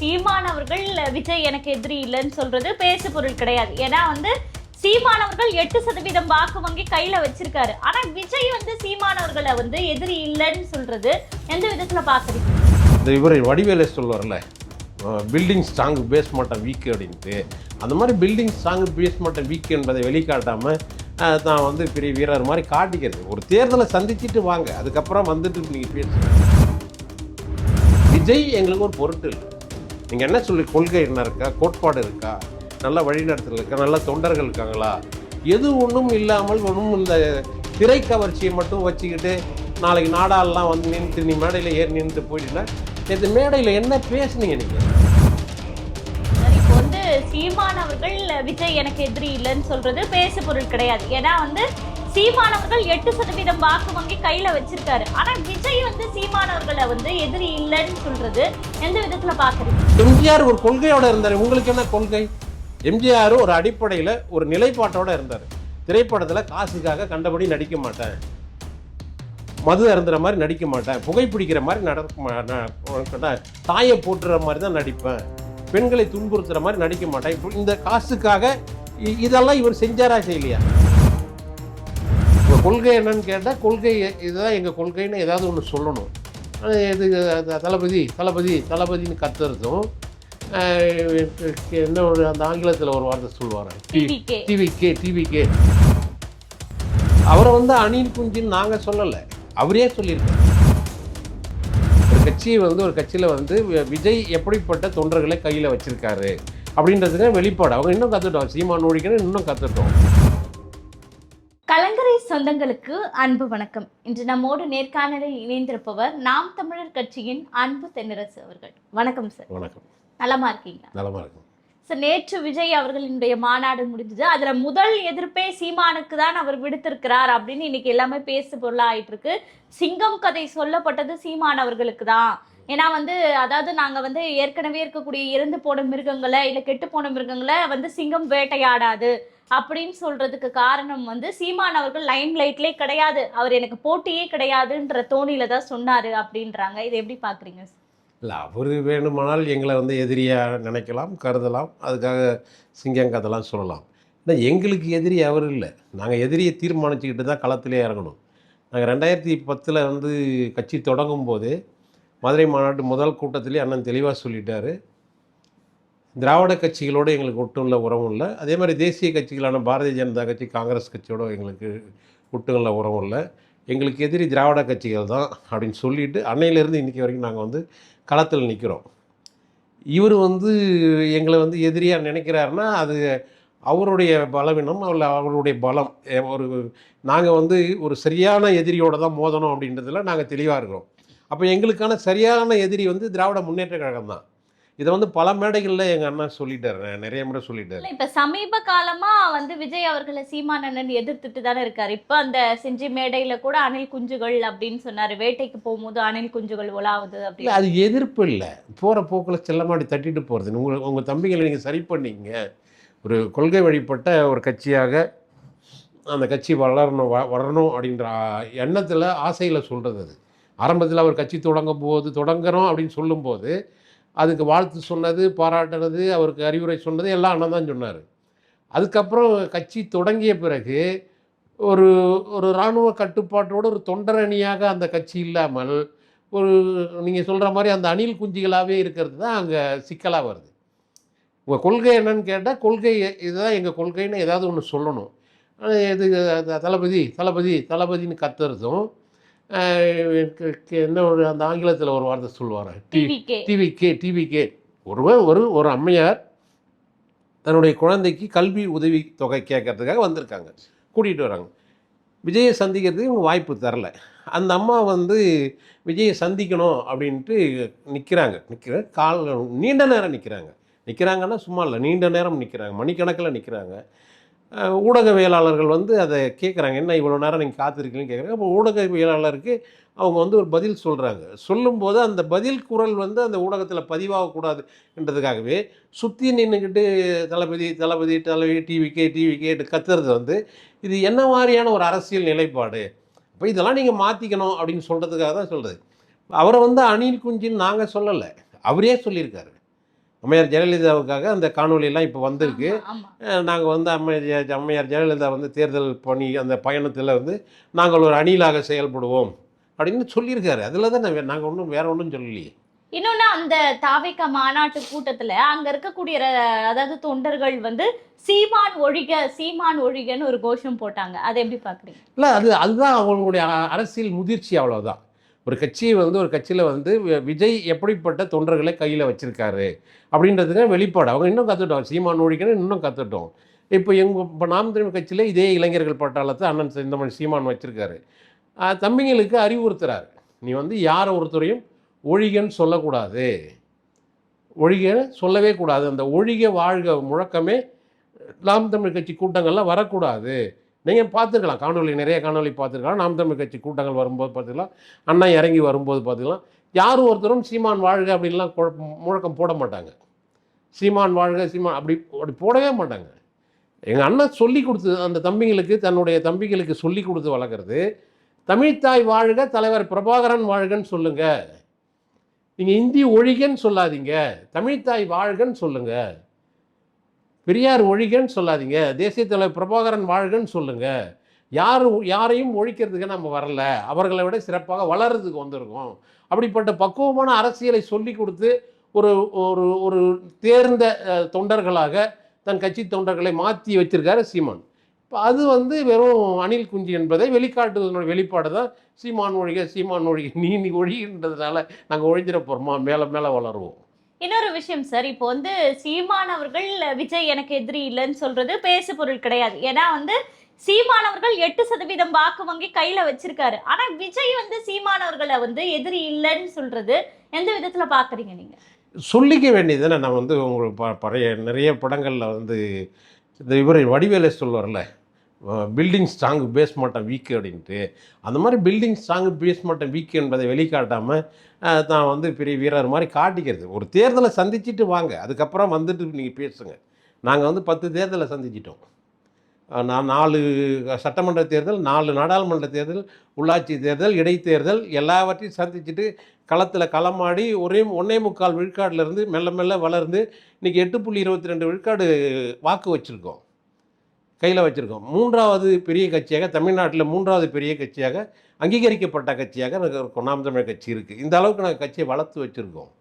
சீமானவர்கள் விஜய் எனக்கு எதிரி இல்லைன்னு சொல்றது பேசு பொருள் கிடையாது. ஏன்னா வந்து சீமானவர்கள் எட்டு சதவீதம் வாக்கு வங்கி கையில வச்சிருக்காரு. ஆனா விஜய் வந்து சீமானவர்களை வந்து எதிரி இல்லைன்னு சொல்றது எந்த விதத்துல பாக்குறீங்க? இந்த இவர் வடிவேலை சொல்லுவார்ல building strong basement weak அப்படின்ட்டு. அந்த மாதிரி building strong basement weak என்பதை வெளிக்காட்டாமல் தான் வந்து பெரிய வீரர் மாதிரி காட்டிக்கிறது. ஒரு தேர்தலை சந்திச்சுட்டு வாங்க அதுக்கப்புறம் வந்துட்டு நீங்கள் பேசுங்க. விஜய் எங்களுக்கு ஒரு பொருட்டு இல்லை. நீங்கள் என்ன சொல்லி கொள்கை என்ன இருக்கா? கோட்பாடு இருக்கா? நல்ல வழிநடத்தல் இருக்கா? நல்ல தொண்டர்கள் இருக்காங்களா? எது ஒன்றும் இல்லாமல் ஒன்றும் இந்த திரை கவர்ச்சியை மட்டும் வச்சுக்கிட்டு நாளைக்கு நாடாலெலாம் வந்து நின்று நீ மேடையில் ஏறி நின்று போயிட்டீங்கன்னா நேற்று மேடையில் என்ன பேசுனீங்க நீங்கள் சீமான் வந்து விஜய் எனக்கு எதிரி இல்லைன்னு சொல்றது பேசு பொருள் கிடையாது. ஏன்னா வந்து சீமானவர்கள் எட்டு சதவீதம் வாக்கு வங்கி கையில வச்சிருக்காரு. ஆனா விஜய் வந்து சீமானவர்களை வந்து எதிரி இல்லைன்னு சொல்றது எந்த விதத்துல பாக்குறீங்க? எம்ஜிஆர் ஒரு கொள்கையோட இருந்தார். உங்களுக்கு என்ன கொள்கை? எம்ஜிஆர் ஒரு அடிப்படையில் ஒரு நிலைப்பாட்டோட இருந்தார். திரைப்படத்தில் காசுக்காக கண்டபடி நடிக்க மாட்டேன். மது அருந்துற மாதிரி நடிக்க மாட்டேன். புகைப்பிடிக்கிற மாதிரி நடக்க தாயை போட்டுற மாதிரி தான் நடிப்பேன். பெண்களை துன்புறுத்துற மாதிரி நடிக்க மாட்டேன். இப்போ இந்த காசுக்காக இ- இதெல்லாம் இவர் செஞ்சாரா செய்யலையா? உங்கள் கொள்கை என்னன்னு கேட்டால் கொள்கை இதுதான் எங்கள் கொள்கைன்னு ஏதாவது ஒன்று சொல்லணும். இது தளபதி தளபதி தளபதின்னு கத்துறதும் என்ன ஒரு அந்த ஆங்கிலத்தில் ஒரு வார்த்தை TVK. டிவிகே டிவிகே அவரை வந்து அணில் குஞ்சின்னு நாங்கள் சொல்லலை. அவரே சொல்லியிருக்காரு. ஒரு கட்சியை வந்து ஒரு கட்சியில் வந்து விஜய் எப்படிப்பட்ட தொண்டர்களை கையில் வச்சிருக்காரு அப்படின்றதுக்கு வெளிப்பாடு. அவங்க இன்னும் கற்றுட்டோம் சீமான் ஒழிக்கணும் இன்னும் கற்றுட்டோம் சொந்தங்களுக்கு அன்பு வணக்கம். இன்று நம்மோடு நேர்காணலில் இணைந்திருப்பவர் நாம் தமிழர் கட்சியின் அன்பு தென்னரசு அவர்கள். வணக்கம் சார் வணக்கம். நலமா இருக்கீங்களா? நலமா இருக்கும். சார் நேற்று விஜய் அவர்களினுடைய மாநாடு முடிஞ்சது. அதுல முதல் எதிர்ப்பே சீமானுக்கு தான் அவர் விடுத்திருக்கிறார் அப்படின்னு இன்னைக்கு எல்லாமே பேசு பொருளா ஆயிட்டு இருக்கு. சிங்கம் கதை சொல்லப்பட்டது சீமான் அவர்களுக்கு தான். ஏன்னா வந்து அதாவது நாங்க வந்து ஏற்கனவே இருக்கக்கூடிய இறந்து போன மிருகங்களை இல்ல கெட்டு போன மிருகங்களை வந்து சிங்கம் வேட்டையாடாது. அப்படின்னு சொல்றதுக்கு காரணம் வந்து சீமான் அவர்கள் லைன் லைட்லே கிடையாது. அவர் எனக்கு போட்டியே கிடையாதுன்ற தோணியில தான் சொன்னாரு அப்படின்றாங்க. இதை எப்படி பாக்குறீங்க? இல்லை அவர் வேணுமானால் எங்களை வந்து எதிரியாக நினைக்கலாம் கருதலாம். அதுக்காக சிங்கம் கதெல்லாம் சொல்லலாம். ஆனால் எங்களுக்கு எதிரி அவர் இல்லை. நாங்கள் எதிரியை தீர்மானிச்சுக்கிட்டு தான் களத்திலே இறங்கணும். நாங்கள் ரெண்டாயிரத்தி பத்தில் வந்து கட்சி தொடங்கும் போது மதுரை மாநாட்டு முதல் கூட்டத்திலே அண்ணன் தெளிவாக சொல்லிட்டாரு. திராவிட கட்சிகளோடு எங்களுக்கு ஒட்டுள்ள உறவும் இல்லை. அதே மாதிரி தேசிய கட்சிகளான பாரதிய ஜனதா கட்சி காங்கிரஸ் கட்சியோட எங்களுக்கு ஒட்டுள்ள உறவும் இல்லை. எங்களுக்கு எதிரி திராவிட கட்சிகள் தான் அப்படின்னு சொல்லிட்டு அன்னையிலேருந்து இன்றைக்கி வரைக்கும் நாங்கள் வந்து களத்தில் நிற்கிறோம் இவர் வந்து எங்களை வந்து எதிரியாக நினைக்கிறாருன்னா அது அவருடைய பலவீனம் அவள் அவருடைய பலம். ஒரு நாங்கள் வந்து ஒரு சரியான எதிரியோடு தான் மோதணும் அப்படின்றதுல நாங்கள் தெளிவாக இருக்கிறோம். அப்போ எங்களுக்கான சரியான எதிரி வந்து திராவிட முன்னேற்ற கழகம் தான். இதை வந்து பல மேடைகளில் எங்கள் அண்ணா சொல்லிட்டார். நிறைய முறை சொல்லிட்டார். இப்ப சமீப காலமா வந்து விஜய் அவர்களை சீமானண்ணன் எதிர்த்துட்டு தானே இருக்காரு. இப்ப அந்த செஞ்சி மேடையில கூட அணில் குஞ்சுகள் அப்படின்னு சொன்னாரு. வேட்டைக்கு போகும்போது அணில் குஞ்சுகள் உலாவுது இல்லை அப்படின்னு அது எதிர்ப்பு இல்லை. போகிற போக்கில் செல்லமாடி தட்டிட்டு போகிறது உங்கள் உங்கள் தம்பிகளை நீங்கள் சரி பண்ணிங்க. ஒரு கொள்கை வழிபட்ட ஒரு கட்சியாக அந்த கட்சி வளரணும் வரணும் அப்படின்ற எண்ணத்தில் ஆசையில் சொல்கிறது அது. ஆரம்பத்தில் அவர் கட்சி தொடங்கும் போது தொடங்குறோம் அப்படின்னு சொல்லும்போது அதுக்கு வாழ்த்து சொன்னது பாராட்டினது அவருக்கு அறிவுரை சொன்னது எல்லாம் அண்ணன் தான் சொன்னார். அதுக்கப்புறம் கட்சி தொடங்கிய பிறகு ஒரு ஒரு இராணுவ கட்டுப்பாட்டோடு ஒரு தொண்டரணியாக அந்த கட்சி இல்லாமல் ஒரு நீங்கள் சொல்கிற மாதிரி அந்த அணில் குஞ்சுகளாகவே இருக்கிறது தான் அங்கே சிக்கலாக வருது. உங்கள் கொள்கை என்னன்னு கேட்டால் கொள்கை இதுதான் எங்கள் கொள்கைன்னு ஏதாவது ஒன்று சொல்லணும். இது தளபதி தளபதி தளபதின்னு கத்துறதும் என்ன ஒரு அந்த ஆங்கிலத்தில் ஒரு வார்த்தை சொல்லுவாங்க. டி டிவிகே டிவிகே டிவிகே ஒருவர் ஒரு ஒரு அம்மையார் தன்னுடைய குழந்தைக்கு கல்வி உதவி தொகை கேட்கறதுக்காக வந்திருக்காங்க. கூட்டிகிட்டு வராங்க. விஜயை சந்திக்கிறதுக்கு இவங்க வாய்ப்பு தரல. அந்த அம்மா வந்து விஜயை சந்திக்கணும் அப்படின்ட்டு நிற்கிறாங்க நிற்கிற கால் நீண்ட நேரம் நிற்கிறாங்க நிற்கிறாங்கன்னா சும்மா இல்லை. நீண்ட நேரம் நிற்கிறாங்க மணிக்கணக்கில் நிற்கிறாங்க ஊடகவியலாளர்கள் வந்து அதை கேட்குறாங்க என்ன இவ்வளோ நேரம் நீங்கள் காத்திருக்கீங்கன்னு கேட்குறாங்க அப்போ ஊடகவியலாளருக்கு அவங்க வந்து ஒரு பதில் சொல்கிறாங்க சொல்லும்போது அந்த பதில் குரல் வந்து அந்த ஊடகத்தில் பதிவாகக்கூடாது என்றதுக்காகவே சுற்றி நின்றுக்கிட்டு தளபதி தளபதி தளபதி டிவிக்கே டிவிக்கே கத்துறது வந்து இது என்ன மாதிரியான ஒரு அரசியல் நிலைப்பாடு? அப்போ இதெல்லாம் நீங்கள் மாற்றிக்கணும் அப்படின்னு சொல்கிறதுக்காக தான் சொல்கிறது அவரை வந்து அணில் குஞ்சின்னு நாங்கள் சொல்லலை. அவரே சொல்லியிருக்காரு. அம்மையார் ஜெயலலிதாவுக்காக அந்த காணொளியெல்லாம் இப்போ வந்திருக்கு. நாங்கள் வந்து அம்மையார் அம்மையார் ஜெயலலிதா வந்து தேர்தல் பணி அந்த பயணத்தில் வந்து நாங்கள் ஒரு அணிலாக செயல்படுவோம் அப்படின்னு சொல்லியிருக்காரு. அதில் தான் நாங்கள் ஒன்றும் வேற ஒன்றும் சொல்லலையே. இன்னொன்னு அந்த தாவேக்கா மாநாட்டு கூட்டத்துல அங்க இருக்கக்கூடிய அதாவது தொண்டர்கள் வந்து சீமான் ஒழிக சீமான் ஒழிகன்னு ஒரு கோஷம் போட்டாங்க. அதை எப்படி பாக்குறீங்க? இல்லை அது அதுதான் அவங்களுடைய அரசியல் முதிர்ச்சி அவ்வளவுதான். ஒரு கட்சியை வந்து ஒரு கட்சியில் வந்து விஜய் எப்படிப்பட்ட தொண்டர்களை கையில் வச்சுருக்காரு? அப்படின்றதுக்கு வெளிப்பாடு. அவங்க இன்னும் கற்றுட்டோம் சீமான் ஒழிக்கணும் இன்னும் கற்றுட்டோம் இப்போ எங்கள் இப்போ நாம் தமிழ் கட்சியில் இதே இளைஞர்கள் பட்டாளத்தை அண்ணன் இந்த மாதிரி சீமான் வச்சுருக்காரு. தம்பிங்களுக்கு அறிவுறுத்துறார். நீ வந்து யாரை ஒருத்தரையும் ஒழிகன்னு சொல்லக்கூடாது. ஒழிகன்னு சொல்லவே கூடாது. அந்த ஒழிக வாழ்க முழக்கமே நாம் தமிழ் கட்சி கூட்டங்கள்லாம் வரக்கூடாது. நீங்கள் பார்த்துருக்கலாம். காணொலி நிறைய காணொலி பார்த்துருக்கலாம். நாம் தமிழ் கட்சி கூட்டங்கள் வரும்போது பார்த்துக்கலாம் அண்ணா இறங்கி வரும்போது பார்த்துக்கலாம் யார் ஒருத்தரும் சீமான் வாழ்க அப்படின்லாம் குழப்பம் முழக்கம் போட மாட்டாங்க. சீமான் வாழ்க சீமான் அப்படி அப்படி போடவே மாட்டாங்க. எங்கள் அண்ணன் சொல்லி கொடுத்து அந்த தம்பிங்களுக்கு தன்னுடைய தம்பிகளுக்கு சொல்லி கொடுத்து வளர்க்குறது தமிழ்த்தாய் வாழ்க தலைவர் பிரபாகரன் வாழ்கன்னு சொல்லுங்கள் நீங்கள் இந்தி ஒழிகன்னு சொல்லாதீங்க. தமிழ்த்தாய் வாழ்கன்னு சொல்லுங்கள் பெரியார் ஒழிகன்னு சொல்லாதீங்க. தேசிய தலைவர் பிரபாகரன் வாழ்கன்னு சொல்லுங்க. யார் யாரையும் ஒழிக்கிறதுக்கு நம்ம வரல. அவர்களை விட சிறப்பாக வளர்றதுக்கு வந்திருக்கோம். அப்படிப்பட்ட பக்குவமான அரசியலை சொல்லி கொடுத்து ஒரு ஒரு ஒரு தேர்ந்த தொண்டர்களாக தன் கட்சி தொண்டர்களை மாற்றி வச்சிருக்காரு சீமான். இப்போ அது வந்து வெறும் அணில் குஞ்சு என்பதை வெளிக்காட்டுவதனுடைய வெளிப்பாடு தான். சீமான் ஒழிக சீமான் ஒழிக நீ நீ ஒழிகின்றதுனால நாங்கள் ஒழிஞ்சிட போகிறோமா மேலே மேலே வளருவோம். இன்னொரு விஷயம் சார் இப்போ வந்து சீமான் அவர்கள் விஜய் எனக்கு எதிரி இல்லைன்னு சொல்றது பேசு பொருள் கிடையாது. ஏன்னா வந்து சீமானவர்கள் எட்டு சதவீதம் வாக்கு வங்கி கையில வச்சிருக்காரு. ஆனா விஜய் வந்து சீமானவர்களை வந்து எதிரி இல்லைன்னு சொல்றது எந்த விதத்துல பாக்குறீங்க நீங்க? சொல்லிக்க வேண்டியது தானே நான் வந்து உங்களுக்கு ப பழைய நிறைய படங்களில் வந்து இந்த இவர் வடிவேலை சொல்லுவார்ல building strong basement weak அப்படின்ட்டு அந்த மாதிரி building strong basement weak என்பதை வெளிக்காட்டாமல் தான் வந்து பெரிய வீரர் மாதிரி காட்டிக்கிறது. ஒரு தேர்தலை சந்திச்சுட்டு வாங்க. அதுக்கப்புறம் வந்துட்டு நீங்கள் பேசுங்க. நாங்கள் வந்து பத்து தேர்தலை சந்திச்சிட்டோம். நான் நாலு சட்டமன்ற தேர்தல் நாலு நாடாளுமன்ற தேர்தல் உள்ளாட்சி தேர்தல் இடைத்தேர்தல் எல்லாவற்றையும் சந்திச்சுட்டு களத்தில் களமாடி ஒரே ஒன்னே முக்கால் விழுக்காடுலேருந்து மெல்ல மெல்ல வளர்ந்து இன்றைக்கி எட்டு புள்ளி இருபத்தி ரெண்டு விழுக்காடு வாக்கு வச்சுருக்கோம். கையில் வச்சுருக்கோம். மூன்றாவது பெரிய கட்சியாக தமிழ்நாட்டில் மூன்றாவது பெரிய கட்சியாக அங்கீகரிக்கப்பட்ட கட்சியாக எனக்கு நாம் தமிழர் கட்சி இருக்குது இந்த அளவுக்கு நாங்கள் கட்சியை வளர்த்து வச்சுருக்கோம்.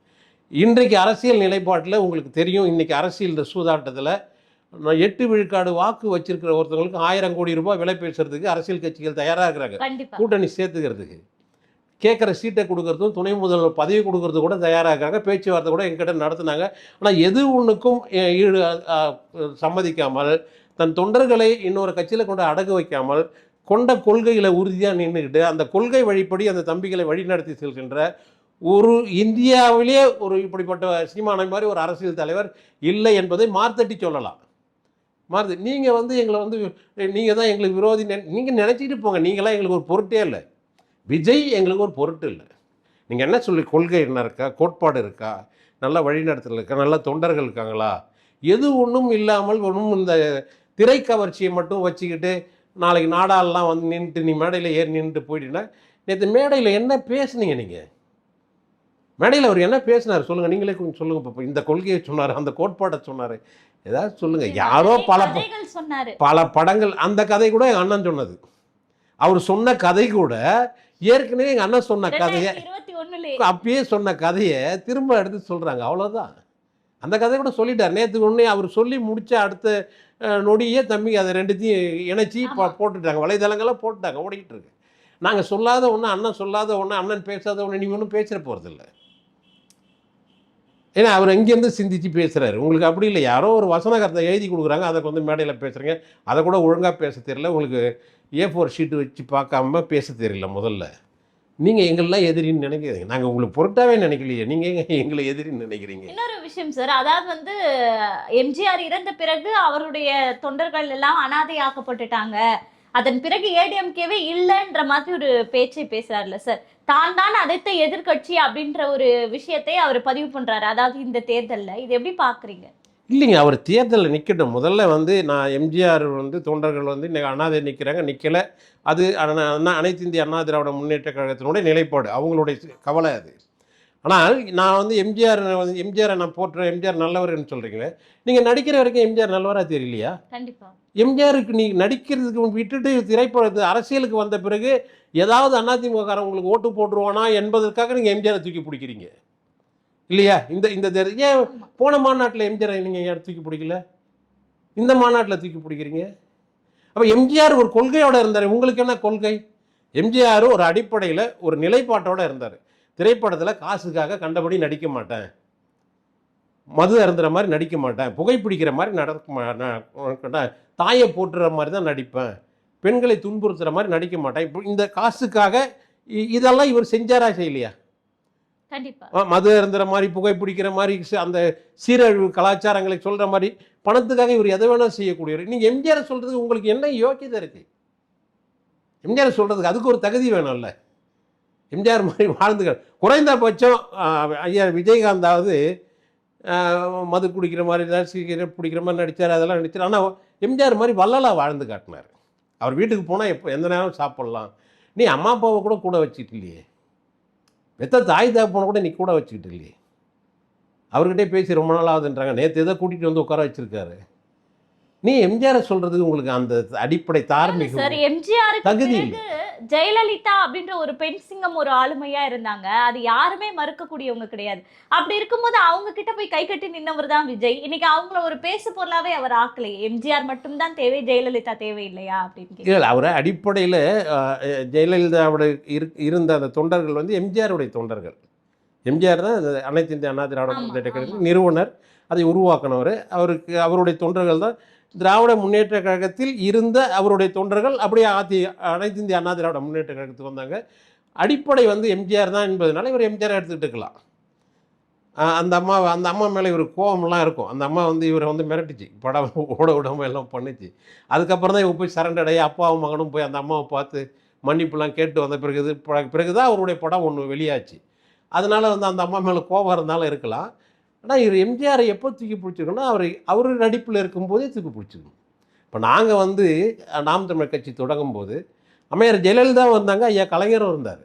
இன்றைக்கு அரசியல் நிலைப்பாட்டில் உங்களுக்கு தெரியும் இன்றைக்கி அரசியல் இந்த சூதாட்டத்தில் நான் எட்டு விழுக்காடு வாக்கு வச்சிருக்கிற ஒருத்தவங்களுக்கு ஆயிரம் கோடி ரூபாய் விலை பேசுறதுக்கு அரசியல் கட்சிகள் தயாராக இருக்கிறாங்க. கூட்டணி சேர்த்துக்கிறதுக்கு. கேட்குற சீட்டை கொடுக்கறதும் துணை முதல்வர் பதவி கொடுக்கறது கூட தயாராக இருக்காங்க பேச்சுவார்த்தை கூட எங்கிட்ட நடத்துனாங்க. ஆனால் எது ஒன்றுக்கும் ஈடு சம்மதிக்காமல் தன் தொண்டர்களை இன்னொரு கட்சியில் கொண்டு அடகு வைக்காமல் கொண்ட கொள்கையில் உறுதியாக நின்றுக்கிட்டு அந்த கொள்கை வழிப்படி அந்த தம்பிகளை வழிநடத்தி செல்கின்ற ஒரு இந்தியாவிலே ஒரு இப்படிப்பட்ட சீமானை மாதிரி ஒரு அரசியல் தலைவர் இல்லை என்பதை மார்த்தட்டி சொல்லலாம். மாறுது நீங்கள் வந்து எங்களை வந்து நீங்கள் தான் எங்களுக்கு விரோதி நீங்கள் நினச்சிக்கிட்டு போங்க. நீங்களாம் எங்களுக்கு ஒரு பொருட்டே இல்லை. விஜய் எங்களுக்கு ஒரு பொருட்டு இல்லை. நீங்கள் என்ன சொல்லி கொள்கை என்ன இருக்கா? கோட்பாடு இருக்கா? நல்ல வழிநடத்தல் இருக்கா? நல்ல தொண்டர்கள் இருக்காங்களா? எது ஒன்றும் இல்லாமல் ஒன்றும் இந்த திரைக்கவர்ச்சியை மட்டும் வச்சுக்கிட்டு நாளைக்கு நாடாலெலாம் வந்து நின்றுட்டு நீ மேடையில் ஏறி நின்றுட்டு போயிட்டீங்கன்னா நேற்று மேடையில் என்ன பேசுனீங்க நீங்கள் மேடையில் அவர் என்ன பேசினார்? சொல்லுங்கள் நீங்களே கொஞ்சம் சொல்லுங்கள் பாப்போம். இந்த கொள்கையை சொன்னார் அந்த கோட்பாட்டை சொன்னார். ஏதாவது சொல்லுங்கள் யாரோ பல பல படங்கள் அந்த கதை கூட எங்கள் அண்ணன் சொன்னது. அவர் சொன்ன கதை கூட ஏற்கனவே எங்கள் அண்ணன் சொன்ன கதையை அப்பயே சொன்ன கதையை திரும்ப எடுத்து சொல்கிறாங்க அவ்வளோதான் அந்த கதை கூட சொல்லிட்டார். நேற்று ஒன்றே அவர் சொல்லி முடிச்ச அடுத்த நொடியே தம்பி அதை ரெண்டுத்தையும் இணைச்சி. போட்டுட்டாங்க. வலைதளங்கள்லாம் போட்டுட்டாங்க. ஓடிக்கிட்டு இருக்கு. நாங்கள் சொல்லாத ஒன்று அண்ணன் சொல்லாத ஒன்று அண்ணன் பேசாத ஒன்று நீ ஒன்றும் பேசுகிற போகிறதில்ல ஏன்னா அவர் இங்கேருந்து சிந்திச்சு பேசுகிறாரு உங்களுக்கு அப்படி இல்லை. யாரோ ஒரு வசனகரத்தை எழுதி கொடுக்குறாங்க. அதை வந்து மேடையில் பேசுகிறீங்க அதை கூட ஒழுங்காக பேச தெரியல. உங்களுக்கு ஏ ஃபோர் ஷீட்டு வச்சு பார்க்காம பேச தெரியல முதல்ல. நீங்கள் எங்களெலாம் எதிரின்னு நினைக்கிறீங்க நாங்கள் உங்களுக்கு பொருட்டாவே நினைக்கலையே. நீங்கள் எங்களை எதிரின்னு நினைக்கிறீங்க? இன்னொரு விஷயம் சார் அதாவது வந்து எம்ஜிஆர் இறந்த பிறகு அவருடைய தொண்டர்கள் எல்லாம் அனாதையாக்கப்பட்டுட்டாங்க. அதன் பிறகு ஏடிஎம்கேவே இல்லைன்ற மாதிரி ஒரு பேச்சை பேசுறாருல சார் தான் தான் அதைத்த எதிர்க்கட்சி அப்படின்ற ஒரு விஷயத்தை அவர் பதிவு பண்றாரு. அதாவது இந்த தேர்தலில். இது எப்படி பாக்குறீங்க? இல்லைங்க அவர் தேர்தலில் நிற்கட்டும் முதல்ல வந்து நான் எம்ஜிஆர் வந்து தொண்டர்கள் வந்து இன்னைக்கு அண்ணாதை நிற்கிறாங்க நிற்கலை அது அண்ணா- அனைத்து இந்திய அண்ணா திராவிட முன்னேற்ற கழகத்தினுடைய நிலைப்பாடு அவங்களுடைய கவலை அது. ஆனால் நான் வந்து எம்ஜிஆர் வந்து எம்ஜிஆரை நான் போட்டுறேன் எம்ஜிஆர் நல்லவர்னு சொல்கிறீங்களே நீங்கள் நடிக்கிற வரைக்கும் எம்ஜிஆர் நல்லவராக தெரியலையா? கண்டிப்பா. எம்ஜிஆருக்கு நீ நடிக்கிறதுக்கு விட்டுட்டு திரைப்படத்து அரசியலுக்கு வந்த பிறகு ஏதாவது அதிமுககாரன் உங்களுக்கு ஓட்டு போட்டுருவானா என்பதற்காக நீங்கள் எம்ஜிஆரை தூக்கி பிடிக்கிறீங்க. இல்லையா? இந்த இந்த ஏன் போன மாநாட்டில் எம்ஜிஆர் நீங்கள் யார் தூக்கி பிடிக்கல? இந்த மாநாட்டில் தூக்கி பிடிக்கிறீங்க? அப்போ எம்ஜிஆர் ஒரு கொள்கையோடு இருந்தார். உங்களுக்கு என்ன கொள்கை? எம்ஜிஆர் ஒரு அடிப்படையில் ஒரு நிலைப்பாட்டோடு இருந்தார். திரைப்படத்தில் காசுக்காக கண்டபடி நடிக்க மாட்டேன். மது அருந்துற மாதிரி நடிக்க மாட்டேன். புகைப்பிடிக்கிற மாதிரி நடக்க மா- நான் தாயை போட்டுற மாதிரி தான் நடிப்பேன். பெண்களை துன்புறுத்துற மாதிரி நடிக்க மாட்டேன். இப்போ இந்த காசுக்காக இ- இதெல்லாம் இவர் செஞ்சாரா செய்யலையா? மது இருந்துற மாதிரி புகைப்பிடிக்கிற மாதிரி அந்த சீரழிவு கலாச்சாரங்களை சொல்கிற மாதிரி பணத்துக்காக இவர் எதை வேணால் செய்யக்கூடியவர். நீங்கள் எம்ஜிஆர் சொல்கிறதுக்கு உங்களுக்கு என்ன யோக்கியதை இருக்குது எம்ஜிஆர் சொல்கிறதுக்கு அதுக்கு ஒரு தகுதி வேணும்ல. எம்ஜிஆர் மாதிரி வாழ்ந்துக்க குறைந்தபட்சம் ஐயா விஜயகாந்தாவது மது குடிக்கிற மாதிரி தான் சிகரெட் பிடிக்கிற மாதிரி நடித்தார் அதெல்லாம் நடித்தார் ஆனால் எம்ஜிஆர் மாதிரி வள்ளலாக வாழ்ந்து காட்டினார். அவர் வீட்டுக்கு போனால் எப்போ எந்த நேரம் சாப்பிட்லாம்? நீ அம்மா அப்பாவை கூட கூட வச்சுட்டு இல்லையே. பெத்த தாய் தகப்பனை கூட நீ கூட வச்சுக்கிட்டு இல்லையே. அவர்கிட்டே பேசி ரொம்ப நாள் ஆகுதுன்றாங்க. நேற்று எதோ கூட்டிகிட்டு வந்து உட்கார வச்சிருக்காரு. நீ எம்ஜிஆரை சொல்கிறதுக்கு உங்களுக்கு அந்த அடிப்படை எம்ஜிஆருக்கு தகுதி இல்லை. ஜெயலலிதா அப்படின்ற ஒரு பெண் சிங்கம் ஒரு ஆளுமையா இருந்தாங்க. அது யாருமே மறுக்கக்கூடியவங்க கிடையாது. அப்படி இருக்கும்போது அவங்க கிட்ட போய் கை கட்டி நின்னவர் தான் விஜய். இன்னைக்கு அவங்கள ஒரு பேசு பொருளாவே அவர் ஆக்கலையே. எம்ஜிஆர் மட்டும்தான் தேவை ஜெயலலிதா தேவை இல்லையா அப்படின்னு. இல்லை அவர் அடிப்படையில் ஜெயலலிதாவோட இரு இருந்த அந்த தொண்டர்கள் வந்து எம்ஜிஆருடைய தொண்டர்கள். எம்ஜிஆர் தான் அனைத்து இந்திய அண்ணா திராவிட முன்னேற்ற கழகத்தின். நிறுவனர். அதை உருவாக்கினவர். அவருக்கு அவருடைய தொண்டர்கள் தான் திராவிட முன்னேற்ற கழகத்தில் இருந்த அவருடைய தொண்டர்கள் அப்படியே ஆத்தி அனைத்து இந்திய அண்ணா திராவிட முன்னேற்ற கழகத்துக்கு வந்தாங்க. அடிப்படை வந்து எம்ஜிஆர் தான் என்பதனால இவர் எம்ஜிஆர் எடுத்துக்கிட்டு இருக்கலாம். அந்த அம்மா அந்த அம்மா மேலே இவர் கோபம்லாம் இருக்கும். அந்த அம்மா வந்து இவரை வந்து மிரட்டுச்சு. படம் ஓட விடாம எல்லாம் பண்ணுச்சு. அதுக்கப்புறம் தான் இவங்க போய் சரண்டர் ஆகி அப்பாவும் மகனும் போய் அந்த அம்மாவை பார்த்து மன்னிப்புலாம் கேட்டு வந்த பிறகு இது பிறகு தான் அவருடைய படம் ஒன்று வெளியாச்சு. அதனால் வந்து அந்த அம்மா மேலே கோபம் இருந்தாலும் இருக்கலாம். ஆனால் இவர் எம்ஜிஆரை எப்போ தூக்கி பிடிச்சிருக்கோன்னா அவர் அவர் நடிப்பில் இருக்கும்போதே தூக்கி பிடிச்சிருக்கணும் இப்போ நாங்கள் வந்து நாம் தமிழ் கட்சி தொடங்கும் போது அம்மையார் ஜெயலலிதா வந்தாங்க ஐயா கலைஞரும் இருந்தார்.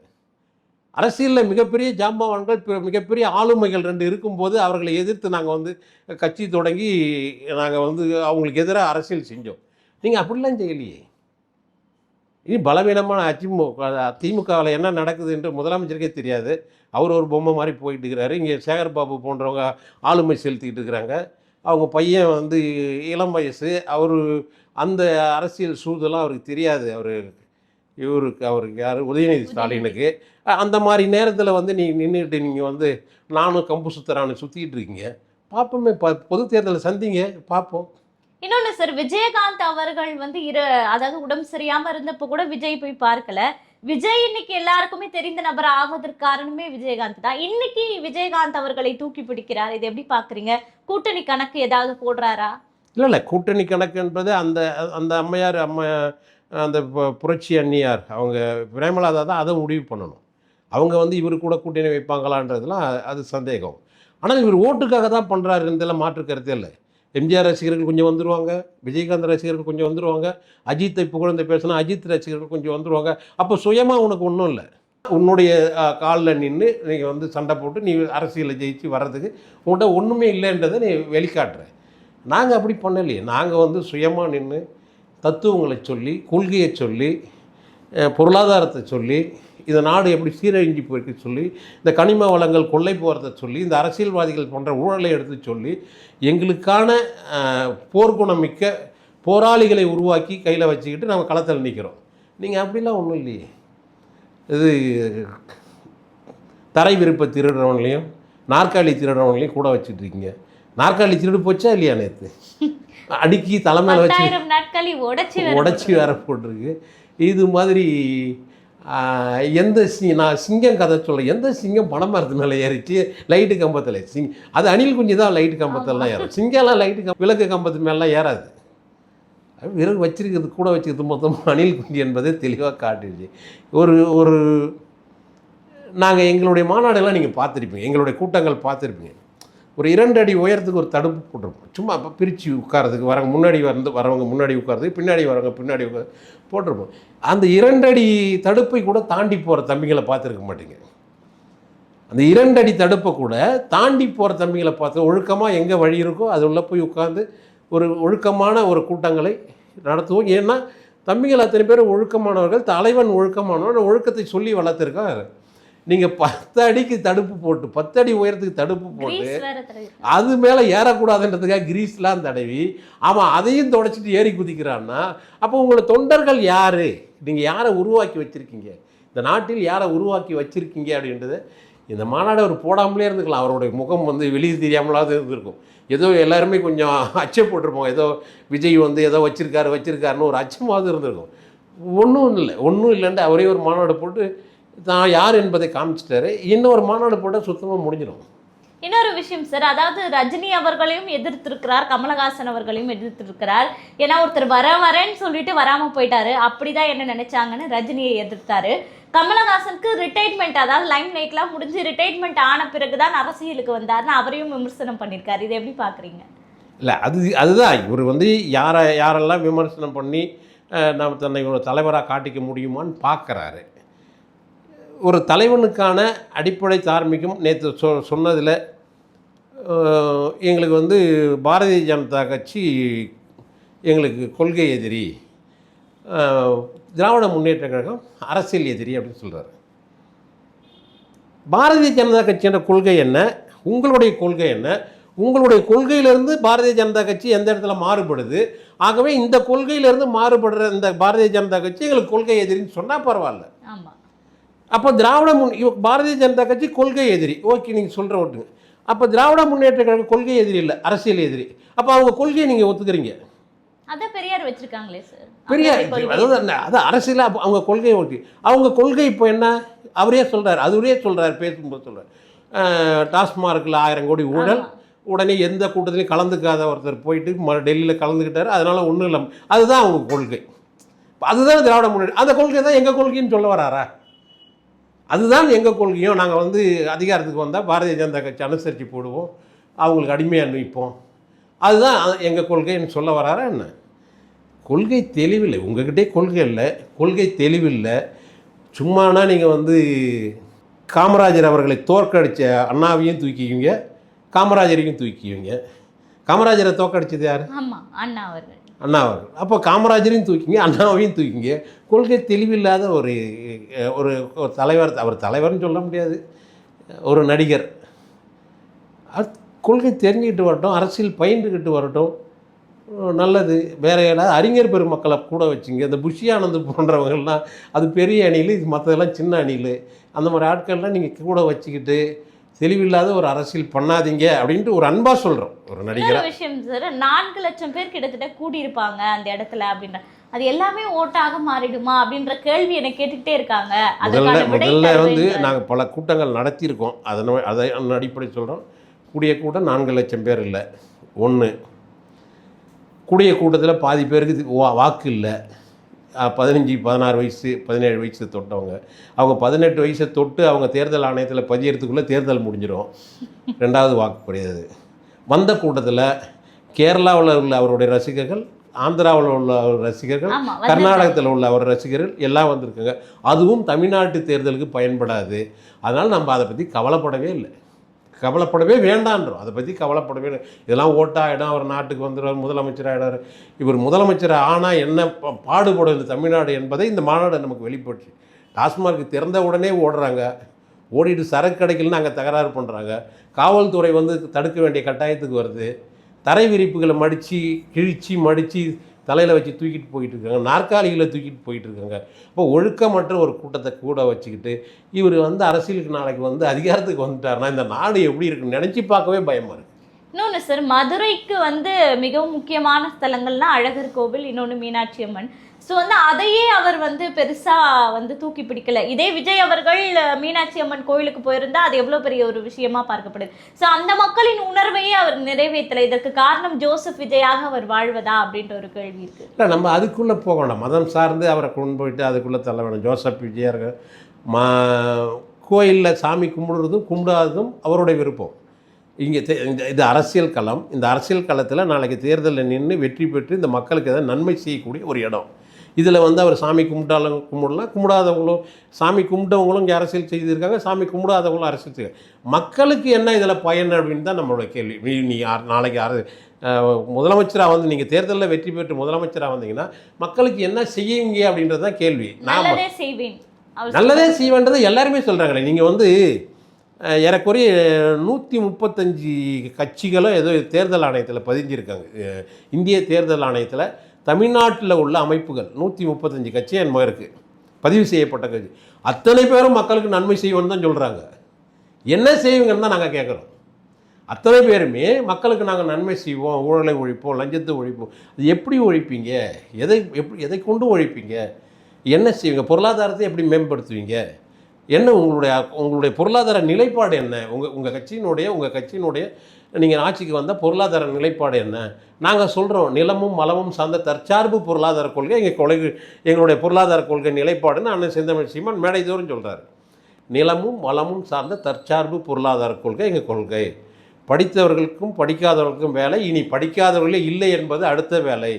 அரசியலில் மிகப்பெரிய ஜாம்பவான்கள் மிகப்பெரிய ஆளுமைகள் ரெண்டு இருக்கும்போது அவர்களை எதிர்த்து நாங்கள் வந்து கட்சி தொடங்கி நாங்கள் வந்து அவங்களுக்கு எதிராக அரசியல் செஞ்சோம். நீங்கள் அப்படிலாம் செய்யலையே. இனி பலவீனமான அதிமுக திமுகவில் என்ன நடக்குது என்று முதலமைச்சருக்கே தெரியாது. அவர் ஒரு பொம்மை மாதிரி போயிட்டு இருக்கிறாரு. இங்கே சேகர் பாபு போன்றவங்க ஆளுமை செலுத்திக்கிட்டு இருக்கிறாங்க. அவங்க பையன் வந்து இளம் வயசு. அவர் அந்த அரசியல் சூதெல்லாம் அவருக்கு தெரியாது. அவர் இவருக்கு அவருக்கு யார்? உதயநிதி ஸ்டாலினுக்கு. அந்த மாதிரி நேரத்தில் வந்து நீங்கள் நின்றுட்டு நீங்கள் வந்து நானும் கம்பு சுத்தரானு சுற்றிக்கிட்டு இருக்கீங்க. பார்ப்போமே ப பொது தேர்தலில் சந்திங்க. பார்ப்போம் இன்னொன்று சார் விஜயகாந்த் அவர்கள் வந்து இரு அதாவது உடம்பு சரியாமல் இருந்தப்போ கூட விஜய் போய் பார்க்கல. விஜய் இன்னைக்கு எல்லாருக்குமே தெரிந்த நபர் ஆவதற்கு காரணமே விஜயகாந்த் தான். இன்னைக்கு விஜயகாந்த் அவர்களை தூக்கி பிடிக்கிறார். இது எப்படி பாக்குறீங்க? கூட்டணி கணக்கு ஏதாவது போடுறாரா? இல்லை இல்லை. கூட்டணி கணக்கு என்பது அந்த அந்த அம்மையார் அம்மா அந்த புரட்சி அண்ணியார் அவங்க பிரேமலாதா தான் அதை முடிவு பண்ணணும். அவங்க வந்து இவர் கூட கூட்டணி வைப்பாங்களான்றதுலாம் அது சந்தேகம். ஆனால் இவர் ஓட்டுக்காக தான் பண்ணுறாருன்றதுல மாற்று கருத்தே இல்லை. எம்ஜிஆர் ரசிகர்கள் கொஞ்சம் வந்துடுவாங்க விஜயகாந்த் ரசிகர்கள் கொஞ்சம் வந்துடுவாங்க அஜித்தை புகழ்ந்து பேசினா அஜித் ரசிகர்கள் கொஞ்சம் வந்துடுவாங்க அப்போ சுயமாக உனக்கு ஒன்றும் இல்லை. உன்னுடைய காலில் நின்று நீங்கள் வந்து சண்டை போட்டு நீ அரசியலில் ஜெயிச்சு வர்றதுக்கு உன்கிட்ட ஒன்றுமே இல்லைன்றதை நீ வெளிக்காட்டுற. நாங்கள் அப்படி பண்ணலையே. நாங்கள் வந்து சுயமாக நின்று தத்துவங்களை சொல்லி கொள்கையை சொல்லி பொருளாதாரத்தை சொல்லி இந்த நாடு எப்படி சீரழிஞ்சு போயிருக்கு சொல்லி இந்த கனிம வளங்கள் கொள்ளை போகிறத சொல்லி இந்த அரசியல்வாதிகள் போன்ற ஊழலை எடுத்து சொல்லி எங்களுக்கான போர்க்குணமிக்க போராளிகளை உருவாக்கி கையில் வச்சுக்கிட்டு நம்ம களத்தில் நிற்கிறோம் நீங்கள் அப்படிலாம் ஒன்றும் இல்லையே. இது தரை விருப்ப திருடுறவங்களையும் நாற்காலி திருடுறவங்களையும் கூட வச்சுட்டு இருக்கீங்க. நாற்காலி திருடு போச்சா இல்லையா நேற்று அடுக்கி தலைமையில் வச்சு உடைச்சு உடச்சி வேற போட்டிருக்கு. இது மாதிரி எந்த சி நான் சிங்கம் கதை சொல்ல எந்த சிங்கம் பனைமரத்து மேலே ஏறிச்சு? லைட்டு கம்பத்தில் சிங் அது அணில் குஞ்சு தான் லைட்டு கம்பத்தெல்லாம் ஏறும். சிங்கம்லாம் லைட்டு கம் விளக்கு கம்பத்து மேலாம் ஏறாது. அது விறகு வச்சிருக்கிறது கூட வச்சுக்கிறது மொத்தமாக அணில் குஞ்சு என்பதை தெளிவாக காட்டுச்சு. ஒரு ஒரு நாங்கள் எங்களுடைய மாநாடெல்லாம் நீங்கள் பார்த்துருப்பீங்க. எங்களுடைய கூட்டங்கள் பார்த்துருப்பீங்க. ஒரு இரண்டு அடி உயரத்துக்கு ஒரு தடுப்பு போட்டிருப்போம் சும்மா அப்போ பிரித்து உட்காரதுக்கு வரவங்க முன்னாடி வந்து வரவங்க முன்னாடி உட்காரதுக்கு பின்னாடி வரவங்க பின்னாடி உட்கார் போட்டிருப்போம் அந்த இரண்டு அடி தடுப்பை கூட தாண்டி போகிற தம்பிகளை பார்த்துருக்க மாட்டீங்க. அந்த இரண்டடி தடுப்பை கூட தாண்டி போகிற தம்பிகளை பார்த்து ஒழுக்கமாக எங்கே வழி இருக்கோ அது உள்ளே போய் உட்காந்து ஒரு ஒழுக்கமான ஒரு கூட்டங்களை நடத்துவோம். ஏன்னா தம்பிகள் அத்தனை பேர் ஒழுக்கமானவர்கள் தலைவன் ஒழுக்கமானவன் ஒழுக்கத்தை சொல்லி வளர்த்துருக்கான் நீங்கள் பத்து அடிக்கு தடுப்பு போட்டு பத்து அடி உயரத்துக்கு தடுப்பு போட்டு அது மேலே ஏறக்கூடாதுன்றதுக்காக கிரீஸ்லாம் தடவி அவன் அதையும் தொடச்சிட்டு ஏறி குதிக்கிறான்னா அப்போ உங்களை தொண்டர்கள் யார்? நீங்கள் யாரை உருவாக்கி வச்சுருக்கீங்க? இந்த நாட்டில் யாரை உருவாக்கி வச்சுருக்கீங்க அப்படின்றது இந்த மாநாடு அவர் போடாமலே இருந்துக்கலாம். அவருடைய முகம் வந்து வெளியே தெரியாமலாவது இருந்திருக்கும். ஏதோ எல்லாருமே கொஞ்சம் அச்சப்பட்டிருப்போம் ஏதோ விஜய் வந்து ஏதோ வச்சிருக்காரு வச்சிருக்காருன்னு ஒரு அச்சமாவது இருந்திருக்கும். ஒன்றும் இல்லை. ஒன்றும் இல்லைன்ட்டு அவரே ஒரு மாநாடு போட்டு தான் யார் என்பதை காமிச்சிட்டாரு. இன்னொரு மாநாடு போட்டால் சுத்தமாக முடிஞ்சிடும். இன்னொரு விஷயம் சார் அதாவது ரஜினி அவர்களையும் எதிர்த்திருக்கிறார் கமலஹாசன் அவர்களையும் எதிர்த்திருக்கிறார். ஏன்னா ஒருத்தர் வர வரேன்னு சொல்லிட்டு வராம போயிட்டாரு. அப்படிதான் என்ன நினைச்சாங்கன்னு ரஜினியை எதிர்த்தாரு. கமலஹாசனுக்கு ரிட்டைர்மெண்ட் அதாவது லைம் லைட்லாம் முடிஞ்சு ரிட்டைர்மெண்ட் ஆன பிறகுதான் அரசியலுக்கு வந்தாருன்னு அவரையும் விமர்சனம் பண்ணியிருக்காரு. இதை எப்படி பாக்குறீங்க? இல்லை அது அதுதான். இவர் வந்து யாரை யாரெல்லாம் விமர்சனம் பண்ணி நம்ம தன்னை ஒரு தலைவராக காட்டிக்க முடியுமான்னு பார்க்குறாரு ஒரு தலைவனுக்கான அடிப்படை தார்மீகம் நேற்று சொ சொன்னதில் எங்களுக்கு வந்து பாரதிய ஜனதா கட்சி எங்களுக்கு கொள்கை எதிரி திராவிட முன்னேற்ற கழகம் அரசியல் எதிரி அப்படின்னு சொல்கிறார் பாரதிய ஜனதா கட்சியோட கொள்கை என்ன? உங்களுடைய கொள்கை என்ன? உங்களுடைய கொள்கையிலிருந்து பாரதிய ஜனதா கட்சி எந்த இடத்துல மாறுபடுது? ஆகவே இந்த கொள்கையிலிருந்து மாறுபடுற இந்த பாரதிய ஜனதா கட்சி எங்களுக்கு கொள்கை எதிரின்னு சொன்னால் பரவாயில்ல. ஆமாம் அப்போ திராவிட முன் பாரதிய ஜனதா கட்சி கொள்கை எதிரி. ஓகே நீங்கள் சொல்கிற ஓட்டுங்க அப்போ திராவிட முன்னேற்ற கழகம் கொள்கை எதிரி இல்லை அரசியல் எதிரி. அப்போ அவங்க கொள்கையை நீங்கள் ஒத்துக்கிறீங்க? அதான் பெரியார் வச்சிருக்காங்களே சார் பெரிய அதாவது அது அரசியலாக அவங்க கொள்கையை ஓகே அவங்க கொள்கை இப்போ என்ன? அவரே சொல்றாரு அவரே சொல்றாரு பேசும்போது சொல்றாரு. அஹ், டாஸ்மார்க்கில் ஆயிரம் கோடி ஊழல். உடனே எந்த கூட்டத்திலையும் கலந்துக்காத ஒருத்தர் போயிட்டு ம டெல்லியில் கலந்துக்கிட்டாரு அதனால ஒன்றும் இல்லை அதுதான் அவங்க கொள்கை. அதுதான் திராவிட முன்னேற்ற அந்த கொள்கை தான் எங்கள் கொள்கைன்னு சொல்ல வராரா? அதுதான் எங்கள் கொள்கையும் நாங்கள் வந்து அதிகாரத்துக்கு வந்தால் பாரதிய ஜனதா கட்சி அனுசரித்து போடுவோம். அவங்களுக்கு அடிமையாக அனுப்பிப்போம். அதுதான் எங்கள் கொள்கைன்னு சொல்ல வராரா என்ன? கொள்கை தெளிவில்லை. உங்கள்கிட்டே கொள்கை இல்லை. கொள்கை தெளிவில்லை. சும்மானா நீங்கள் வந்து காமராஜர் அவர்களை தோற்கடித்த அண்ணாவையும் தூக்கிக்குவீங்க காமராஜரையும் தூக்கிக்குவீங்க. காமராஜரை தோற்கடிச்சது யார்? அண்ணா அவர்கள். அண்ணா அவர்கள் அப்போ காமராஜரையும் தூக்கிங்க அண்ணாவையும் தூக்கிங்க. கொள்கை தெளிவில்லாத ஒரு ஒரு ஒரு தலைவர் அவர் தலைவர்னு சொல்ல முடியாது. ஒரு நடிகர். அது கொள்கை தெரிஞ்சுக்கிட்டு வரட்டும் அரசியல் பயின்றுக்கிட்டு வரட்டும். நல்லது. வேற ஏதாவது அறிஞர் பெருமக்களை கூட வச்சுங்க. இந்த புஷி ஆனந்த் போன்றவங்கள்லாம் அது பெரிய அணியில் இது மற்றதெல்லாம் சின்ன அணியில் அந்த மாதிரி ஆட்கள்லாம் நீங்கள் கூட வச்சுக்கிட்டு தெளிவில்லாத ஒரு அரசியல் பண்ணாதீங்க அப்படின்ட்டு ஒரு அன்பாக சொல்கிறோம் ஒரு இன்னொரு விஷயம் சார் நான்கு லட்சம் பேர் கிட்டத்தட்ட கூடியிருப்பாங்க அந்த இடத்துல அப்படின்ற அது எல்லாமே ஓட்டாக மாறிடுமா அப்படின்ற கேள்வி என்னை கேட்டுக்கிட்டே இருக்காங்க. முதல்ல முதல்ல வந்து நாங்கள் பல கூட்டங்கள் நடத்தியிருக்கோம். அதன் அதை அடிப்படை சொல்கிறோம் கூடிய கூட்டம் நான்கு லட்சம் பேர் இல்லை. ஒன்று கூடிய கூட்டத்தில் பாதி பேருக்கு வாக்கு இல்லை. பதினஞ்சு பதினாறு வயசு பதினேழு வயசு தொட்டவங்க. அவங்க பதினெட்டு வயசை தொட்டு அவங்க தேர்தல் ஆணையத்தில் பதியறதுக்குள்ளே தேர்தல் முடிஞ்சிடும் ரெண்டாவது வாக்கு கிடையாது வந்த கூட்டத்தில் கேரளாவில் உள்ள அவருடைய ரசிகர்கள் ஆந்திராவில் உள்ள ரசிகர்கள் கர்நாடகத்தில் உள்ள அவர் ரசிகர்கள் எல்லாம் வந்திருக்காங்க. அதுவும் தமிழ்நாட்டு தேர்தலுக்கு பயன்படாது. அதனால் நம்ம அதை பற்றி கவலைப்படவே இல்லை. கவலைப்படவே வேண்டான்றோம். அதை பற்றி கவலைப்படவே இதெல்லாம் இதெல்லாம் ஓட்டாயிடும் அவர் நாட்டுக்கு வந்துடுவார் முதலமைச்சர் ஆகிடார் இவர் முதலமைச்சர் ஆனால் என்ன பாடுபடும் இந்த தமிழ்நாடு என்பதை இந்த மாநாடு நமக்கு வெளிப்பட்டுச்சு டாஸ்மார்க் திறந்த உடனே ஓடுறாங்க. ஓடிட்டு சரக்கு கிடைக்கலன்னு அங்கே தகராறு பண்ணுறாங்க காவல்துறை வந்து தடுக்க வேண்டிய கட்டாயத்துக்கு வருது. தரை விரிப்புகளை மடித்து கிழித்து மடித்து தலையில் வச்சு தூக்கிட்டு போயிட்டு இருக்காங்க நாற்காலிகளை தூக்கிட்டு போயிட்டு இருக்காங்க இப்போ ஒழுக்கமற்ற ஒரு கூட்டத்தை கூட வச்சுக்கிட்டு இவர் வந்து அரசியலுக்கு நாளைக்கு வந்து அதிகாரத்துக்கு வந்துட்டாருன்னா இந்த நாடு எப்படி இருக்குன்னு நினச்சி பார்க்கவே பயமாக இருக்குது இன்னொன்று சார் மதுரைக்கு வந்து மிகவும் முக்கியமான ஸ்தலங்கள்னால் அழகர் கோவில் இன்னொன்று மீனாட்சி அம்மன். ஸோ வந்து அதையே அவர் வந்து பெருசாக வந்து தூக்கி பிடிக்கல. இதே விஜய் அவர்கள் மீனாட்சி அம்மன் கோயிலுக்கு போயிருந்தால் அது எவ்வளோ பெரிய ஒரு விஷயமா பார்க்கப்படுது. ஸோ அந்த மக்களின் உணர்வையே அவர் நிறைவேற்றலை. இதற்கு காரணம் ஜோசப் விஜயாக அவர் வாழ்வதா அப்படின்ற ஒரு கேள்வி இருக்கு. இல்லை நம்ம அதுக்குள்ளே போக வேண்டாம். மதம் சார்ந்து அவரை கொண்டு போயிட்டு அதுக்குள்ளே தள்ள வேணும் ஜோசப் விஜயர் மா கோயிலில் சாமி கும்பிடுறதும் கும்பிடாததும் அவருடைய விருப்பம். இங்கே இந்த இது அரசியல் களம். இந்த அரசியல் களத்தில் நாளைக்கு தேர்தலில் நின்று வெற்றி பெற்று இந்த மக்களுக்கு எதாவது நன்மை செய்யக்கூடிய ஒரு இடம். இதில் வந்து அவர் சாமி கும்பிட்டாலும் கும்பிடலாம் கும்பிடாதவங்களும் சாமி கும்பிட்டவங்களும் இங்கே அரசியல் செய்திருக்காங்க சாமி கும்பிடாதவங்களும் அரசியல் செய்ய மக்களுக்கு என்ன இதில் பயன் அப்படின்னு தான் நம்மளோட கேள்வி. நீ நாளைக்கு யார் முதலமைச்சராக வந்து நீங்கள் தேர்தலில் வெற்றி பெற்று முதலமைச்சராக வந்தீங்கன்னா மக்களுக்கு என்ன செய்யுங்க அப்படின்றது தான் கேள்வி. நான் நல்லதே செய்வேன். அவர் நல்லதே செய்வேன்றதை எல்லாருமே சொல்கிறாங்களே நீங்கள் வந்து ஏறக்குறைய நூற்றி முப்பத்தஞ்சு கட்சிகளும் ஏதோ தேர்தல் ஆணையத்தில் பதிஞ்சிருக்காங்க. இந்திய தேர்தல் ஆணையத்தில் தமிழ்நாட்டில் உள்ள அமைப்புகள் நூற்றி முப்பத்தஞ்சு கட்சி என் இருக்குது பதிவு செய்யப்பட்ட கட்சி. அத்தனை பேரும் மக்களுக்கு நன்மை செய்வோன்னு தான் சொல்கிறாங்க என்ன செய்வீங்கன்னு தான் நாங்கள் கேட்குறோம் அத்தனை பேருமே மக்களுக்கு நாங்கள் நன்மை செய்வோம் ஊழலை ஒழிப்போம் லஞ்சத்தை ஒழிப்போம். அது எப்படி ஒழிப்பீங்க? எதை எப்படி எதை கொண்டு ஒழிப்பீங்க? என்ன செய்வீங்க? பொருளாதாரத்தை எப்படி மேம்படுத்துவீங்க? என்ன உங்களுடைய உங்களுடைய பொருளாதார நிலைப்பாடு என்ன? உங்கள் உங்கள் கட்சியினுடைய உங்கள் கட்சியினுடைய நீங்கள் ஆட்சிக்கு வந்தால் பொருளாதார நிலைப்பாடு என்ன? நாங்கள் சொல்கிறோம் நிலமும் மலமும் சார்ந்த தற்சார்பு பொருளாதார கொள்கை எங்கள் கொலை எங்களுடைய பொருளாதார கொள்கை நிலைப்பாடுன்னு அண்ணன் செந்தமிழ் சீமான் மேடை தோறும் சொல்கிறார் நிலமும் வளமும் சார்ந்த தற்சார்பு பொருளாதார கொள்கை எங்கள் கொள்கை. படித்தவர்களுக்கும் படிக்காதவர்களுக்கும் வேலை இனி படிக்காதவர்களே இல்லை என்பது அடுத்த வேலை.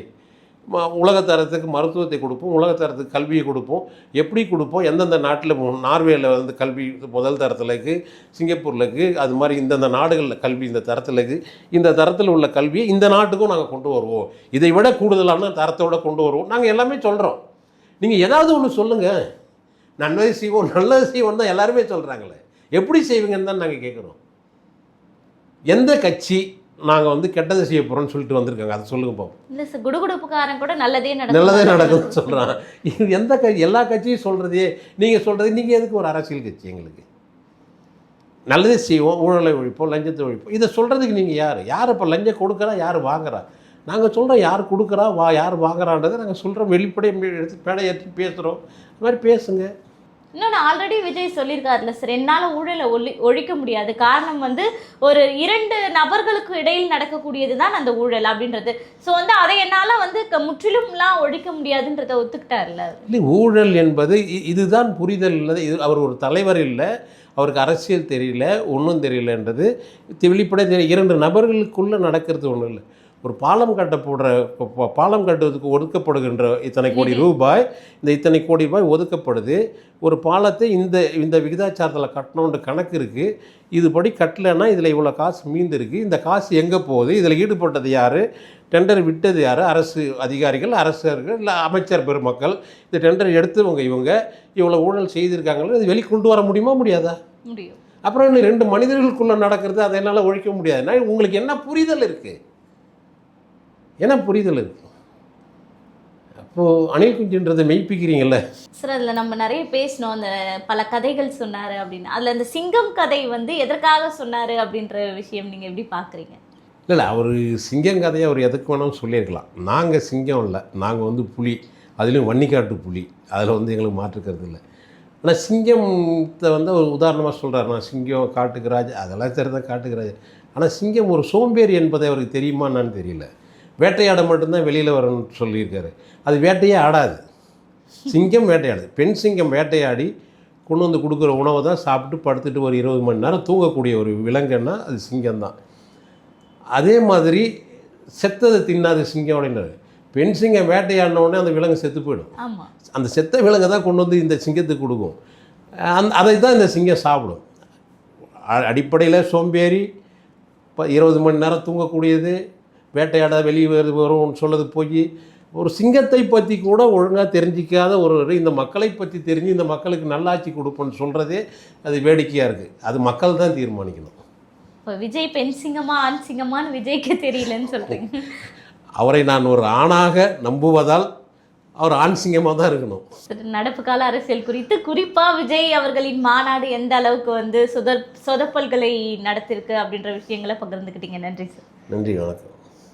உலகத்தரத்துக்கு மருத்துவத்தை கொடுப்போம் உலகத்தரத்துக்கு கல்வியை கொடுப்போம். எப்படி கொடுப்போம்? எந்தெந்த நாட்டில் நார்வேயில் வந்து கல்வி முதல் தரத்தில் இருக்குது சிங்கப்பூரில் இருக்குது அது மாதிரி இந்தந்த நாடுகளில் கல்வி இந்த தரத்தில் இருக்குது இந்த தரத்தில் உள்ள கல்வியை இந்த நாட்டுக்கும் நாங்கள் கொண்டு வருவோம். இதை விட கூடுதலான தரத்தோட கொண்டு வருவோம். நாங்கள் எல்லாமே சொல்கிறோம் நீங்கள் ஏதாவது ஒன்று சொல்லுங்கள் நன்மை செய்வோம் நல்லது செய்வோம் தான் எல்லாருமே சொல்கிறாங்களே எப்படி செய்வீங்கன்னு தான் நாங்கள் கேட்குறோம் எந்த கட்சி நாங்கள் வந்து கெட்டது செய்ய போகிறோம்னு சொல்லிட்டு வந்திருக்காங்க. அதை சொல்லுங்க பாப்போம். இல்ல சார் குடுகுடுப்புக்காரன் கூட நல்லதே நடக்கும். நல்லதே நடக்குதுன்னு சொல்கிறான் இது எந்த கட்சி எல்லா கட்சியும் சொல்கிறதே நீங்கள் சொல்கிறது நீங்கள் எதுக்கு ஒரு அரசியல் கட்சி எங்களுக்கு? நல்லதே செய்வோம் ஊழலை ஒழிப்போம் லஞ்சத்தை ஒழிப்போம். இதை சொல்கிறதுக்கு நீங்கள் யார்? யார் இப்போ லஞ்சம் கொடுக்குறா யார் வாங்குறா? நாங்கள் சொல்கிறோம் யார் கொடுக்குறா வா யார் வாங்குறான்றதை நாங்கள் சொல்கிறோம் வெளிப்படையை எடுத்து பேடை ஏற்றி பேசுகிறோம் அது மாதிரி பேசுங்க. இன்னொன்று ஆல்ரெடி விஜய் சொல்லியிருக்காருல சார் என்னால் ஊழலை ஒழி ஒழிக்க முடியாது. காரணம் வந்து ஒரு இரண்டு நபர்களுக்கு இடையில் நடக்கக்கூடியது தான் அந்த ஊழல் அப்படின்றது. ஸோ வந்து அதை என்னால் வந்து முற்றிலும்லாம் ஒழிக்க முடியாதுன்றதை ஒத்துக்கிட்டார்ல இல்லை ஊழல் என்பது இ- இதுதான் புரிதல் இல்லை இது அவர் ஒரு தலைவர் இல்லை அவருக்கு அரசியல் தெரியல ஒன்றும் தெரியலன்றது. வெளிப்படை தெரிய இரண்டு நபர்களுக்குள்ளே நடக்கிறது ஒன்றும் இல்லை. ஒரு பாலம் கட்ட போடுற பாலம் கட்டுவதற்கு ஒதுக்கப்படுகின்ற இத்தனை கோடி ரூபாய் இந்த இத்தனை கோடி ரூபாய் ஒதுக்கப்படுது. ஒரு பாலத்தை இந்த இந்த விகிதாச்சாரத்தில் கட்டணுன்ற கணக்கு இருக்குது இதுபடி கட்டலைன்னா இதில் இவ்வளோ காசு மீந்திருக்கு. இந்த காசு எங்கே போகுது? இதில் ஈடுபட்டது யார்? டெண்டர் விட்டது யார்? அரசு அதிகாரிகள் அரசர்கள் இல்லை அமைச்சர் பெருமக்கள். இந்த டெண்டர் எடுத்தவங்க இவங்க. இவ்வளோ ஊழல் செய்திருக்காங்களோ இது வெளி கொண்டு வர முடியுமா முடியாதா? முடியும். அப்புறம் இன்னும் ரெண்டு மனிதர்களுக்குள்ளே நடக்கிறது அதை என்னால் ஒழிக்க முடியாதுன்னா உங்களுக்கு என்ன புரிதல் இருக்குது என்ன புரிதல் இருக்குது அப்போது அணில் குஞ்சுன்றதை மெய்ப்பிக்கிறீங்கல்ல? சார் அதில் நம்ம நிறைய பேசினோம் அந்த பல கதைகள் சொன்னார் அப்படின்னு. அதில் அந்த சிங்கம் கதை வந்து எதற்காக சொன்னார் அப்படின்ற விஷயம் நீங்கள் எப்படி பார்க்குறீங்க இல்லை இல்லை அவர் சிங்கம் கதையை அவர் எதுக்கு வேணாலும் சொல்லியிருக்கலாம். நாங்கள் சிங்கம் இல்லை நாங்கள் வந்து புலி அதுலேயும் வன்னிக்காட்டு புலி அதில் வந்து எங்களுக்கு மாற்றுக்கிறது இல்லை. ஆனால் சிங்கத்தை வந்து அவர் உதாரணமாக சொல்கிறார் நான் சிங்கம் காட்டுக்கு ராஜா அதெல்லாம் தெரிதான் காட்டுக்கு ராஜா. ஆனால் சிங்கம் ஒரு சோம்பேறி என்பதை அவருக்கு தெரியுமா என்னன்னு தெரியல. வேட்டையாட மட்டும்தான் வெளியில் வரணும்னு சொல்லியிருக்காரு. அது வேட்டையே ஆடாது. சிங்கம் வேட்டையாடுது. பெண் சிங்கம் வேட்டையாடி கொண்டு வந்து கொடுக்குற உணவை தான் சாப்பிட்டு படுத்துட்டு ஒரு இருபது மணி நேரம் தூங்கக்கூடிய ஒரு விலங்குன்னா அது சிங்கம் தான் அதே மாதிரி செத்ததை தின்னாது சிங்கம் அப்படின்றாரு. பெண் சிங்கம் வேட்டையாடின உடனே அந்த விலங்கு செத்து போயிடும். அந்த செத்த விலங்கை தான் கொண்டு வந்து இந்த சிங்கத்துக்கு கொடுக்கும். அந்த அதை தான் இந்த சிங்கம் சாப்பிடும். அடிப்படையில் சோம்பேறி இப்போ இருபது மணி நேரம் தூங்கக்கூடியது வேட்டையாட வெளியே வரும்னு சொல்லது போய் ஒரு சிங்கத்தை பற்றி கூட ஒழுங்காக தெரிஞ்சிக்காத ஒரு இந்த மக்களை பற்றி தெரிஞ்சு இந்த மக்களுக்கு நல்லாட்சி கொடுப்போன்னு சொல்கிறதே அது வேடிக்கையாக இருக்குது அது மக்கள் தான் தீர்மானிக்கணும். இப்போ விஜய் பெண் சிங்கமா ஆண் சிங்கமான்னு விஜய்க்கு தெரியலன்னு சொல்கிறீங்க அவரை நான் ஒரு ஆணாக நம்புவதால் அவர் ஆண் சிங்கமாக தான் இருக்கணும். நடப்பு கால அரசியல் குறித்து குறிப்பா விஜய் அவர்களின் மாநாடு எந்த அளவுக்கு வந்து சுதர் சொதப்பல்களை நடத்திருக்கு அப்படின்ற விஷயங்களை பகிர்ந்துக்கிட்டீங்க. நன்றி சார். நன்றி வணக்கம்.